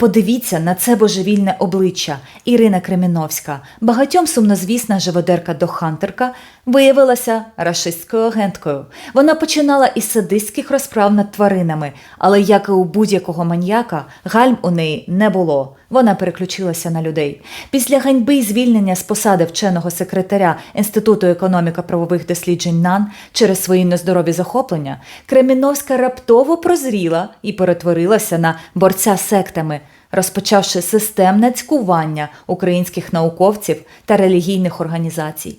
Подивіться на це божевільне обличчя. Ірина Креміновська, багатьом сумнозвісна живодерка дохантерка, виявилася рашистською агенткою. Вона починала із садистських розправ над тваринами, але як і у будь-якого маньяка, гальм у неї не було. Вона переключилася на людей. Після ганьби і звільнення з посади вченого секретаря Інституту економіко-правових досліджень НАН через свої нездорові захоплення, Креміновська раптово прозріла і перетворилася на борця з сектами, розпочавши системне цькування українських науковців та релігійних організацій.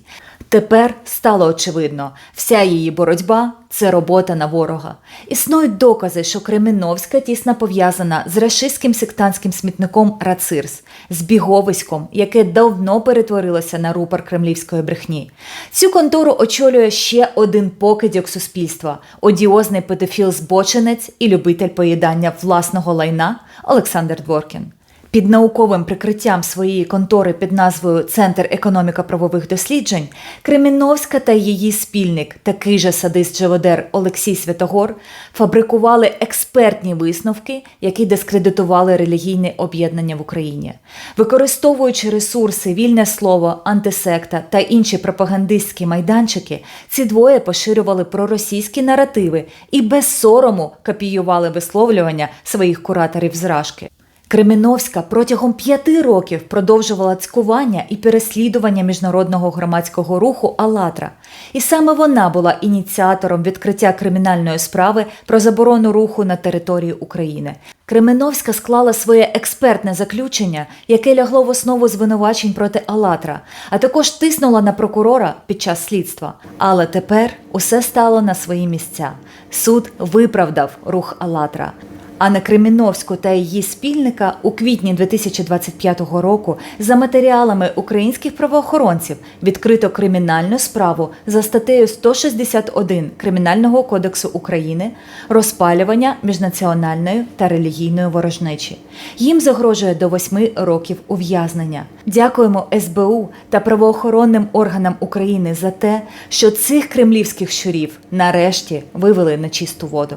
Тепер стало очевидно, вся її боротьба це робота на ворога. Існують докази, що Креміновська тісно пов'язана з рашистським сектантським смітником Рацирс, з біговиськом, яке давно перетворилося на рупор кремлівської брехні. Цю контору очолює ще один покидьок суспільства одіозний педофіл-збочинець і любитель поїдання власного лайна Олександр Дворкін. Під науковим прикриттям своєї контори під назвою Центр економіко-правових досліджень Креміновська та її спільник, такий же садист-живодер Олексій Святогор, фабрикували експертні висновки, які дискредитували релігійне об'єднання в Україні. Використовуючи ресурси вільне слово, антисекта та інші пропагандистські майданчики, ці двоє поширювали проросійські наративи і без сорому копіювали висловлювання своїх кураторів зражки. Креміновська протягом п'яти років продовжувала цькування і переслідування міжнародного громадського руху «АЛЛАТРА». І саме вона була ініціатором відкриття кримінальної справи про заборону руху на території України. Кременовська склала своє експертне заключення, яке лягло в основу звинувачень проти «АЛЛАТРА», а також тиснула на прокурора під час слідства. Але тепер усе стало на свої місця. Суд виправдав рух «АЛЛАТРА». А на Креміновську та її спільника у квітні 2025 року за матеріалами українських правоохоронців відкрито кримінальну справу за статтею 161 Кримінального кодексу України розпалювання міжнаціональної та релігійної ворожнечі. Їм загрожує до восьми років ув'язнення. Дякуємо СБУ та правоохоронним органам України за те, що цих кремлівських щурів нарешті вивели на чисту воду.